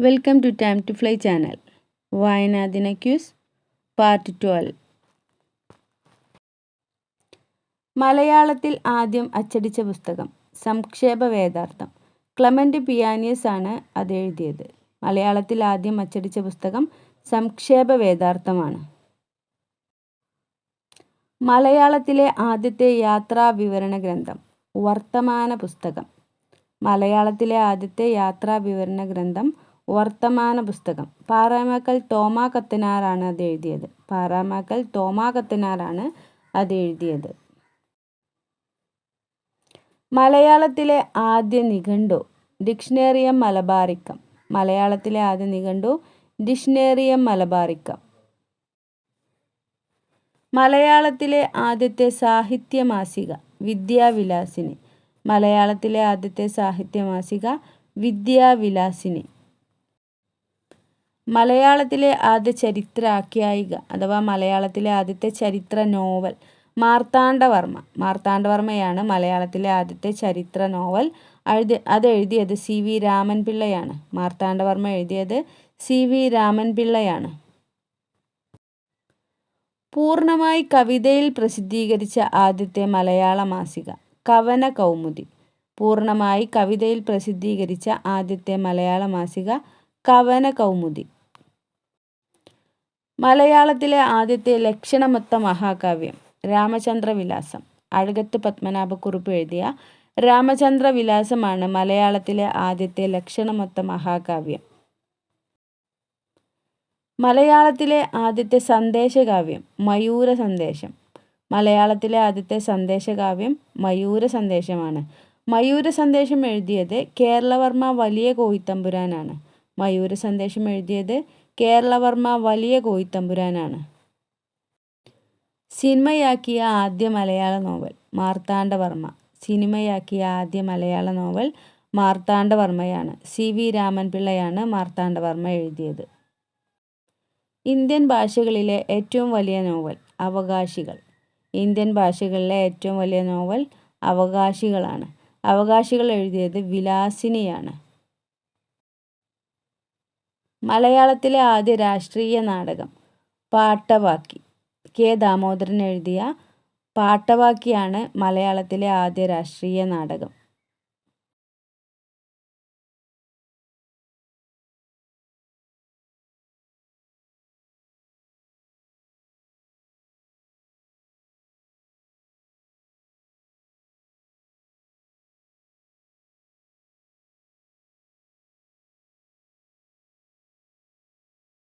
Welcome to time to fly channel വായനാദിന ക്യൂസ് part twelve മലയാളത്തിൽ ആദ്യം അച്ചടിച്ച പുസ്തകം സംക്ഷേപ വേദാർത്ഥം. ക്ലമന്റ് പിയാനിയസ് ആണ് അത് എഴുതിയത്. മലയാളത്തിൽ ആദ്യം അച്ചടിച്ച പുസ്തകം സംക്ഷേപ വേദാർത്ഥമാണ്. മലയാളത്തിലെ ആദ്യത്തെ യാത്രാ വിവരണ ഗ്രന്ഥം വർത്തമാന പുസ്തകം. മലയാളത്തിലെ ആദ്യത്തെ യാത്രാ വിവരണ ഗ്രന്ഥം വർത്തമാന പുസ്തകം പാറാമാക്കൽ തോമാ കത്തനാറാണ് അത് എഴുതിയത്? പാറാമാക്കൽ തോമാ കത്തനാറാണ് അത് എഴുതിയത്? മലയാളത്തിലെ ആദ്യ നിഘണ്ടു ഡിക്ഷണേറിയം മലബാറിക്കം. മലയാളത്തിലെ ആദ്യ നിഘണ്ടു ഡിക്ഷണേറിയം മലബാറിക്കം. മലയാളത്തിലെ ആദ്യത്തെ സാഹിത്യ മാസിക വിദ്യാവിലാസിനി. മലയാളത്തിലെ ആദ്യത്തെ സാഹിത്യ മാസിക വിദ്യാവിലാസിനി. മലയാളത്തിലെ ആദ്യ ചരിത്ര ആഖ്യായിക അഥവാ മലയാളത്തിലെ ആദ്യത്തെ ചരിത്ര നോവൽ മാർത്താണ്ഡവർമ്മ. മാർത്താണ്ഡവർമ്മയാണ് മലയാളത്തിലെ ആദ്യത്തെ ചരിത്ര നോവൽ. എഴുതി അത് എഴുതിയത് സി വി രാമൻപിള്ളയാണ്. മാർത്താണ്ഡവർമ്മ എഴുതിയത് സി വി രാമൻപിള്ളയാണ്. പൂർണമായി കവിതയിൽ പ്രസിദ്ധീകരിച്ച ആദ്യത്തെ മലയാള മാസിക കവന കൗമുദി. പൂർണമായി കവിതയിൽ പ്രസിദ്ധീകരിച്ച ആദ്യത്തെ മലയാള മാസിക കവന കൗമുദി. മലയാളത്തിലെ ആദ്യത്തെ ലക്ഷണമൊത്ത മഹാകാവ്യം രാമചന്ദ്രവിലാസം. അഴകത്ത് പത്മനാഭക്കുറുപ്പ് എഴുതിയ രാമചന്ദ്രവിലാസമാണ് മലയാളത്തിലെ ആദ്യത്തെ ലക്ഷണമൊത്ത മഹാകാവ്യം. മലയാളത്തിലെ ആദ്യത്തെ സന്ദേശകാവ്യം മയൂര സന്ദേശം. മലയാളത്തിലെ ആദ്യത്തെ സന്ദേശകാവ്യം മയൂര സന്ദേശമാണ്. മയൂര സന്ദേശം എഴുതിയത് കേരളവർമ്മ വലിയ കോയിത്തമ്പുരാനാണ്. മയൂര സന്ദേശം എഴുതിയത് കേരളവർമ്മ വലിയ കോയിത്തമ്പുരാനാണ്. സിനിമയാക്കിയ ആദ്യ മലയാള നോവൽ മാർത്താണ്ഡവർമ്മ. സിനിമയാക്കിയ ആദ്യ മലയാള നോവൽ മാർത്താണ്ഡവർമ്മയാണ്. സി വി രാമൻപിള്ളയാണ് മാർത്താണ്ഡവർമ്മ എഴുതിയത്. ഇന്ത്യൻ ഭാഷകളിലെ ഏറ്റവും വലിയ നോവൽ അവകാശികൾ. ഇന്ത്യൻ ഭാഷകളിലെ ഏറ്റവും വലിയ നോവൽ അവകാശികളാണ്. അവകാശികൾ എഴുതിയത് വിലാസിനിയാണ്. മലയാളത്തിലെ ആദ്യ രാഷ്ട്രീയ നാടകം പാട്ടവാക്കി. കെ. ദാമോദരൻ എഴുതിയ പാട്ടവാക്കിയാണ് മലയാളത്തിലെ ആദ്യ രാഷ്ട്രീയ നാടകം.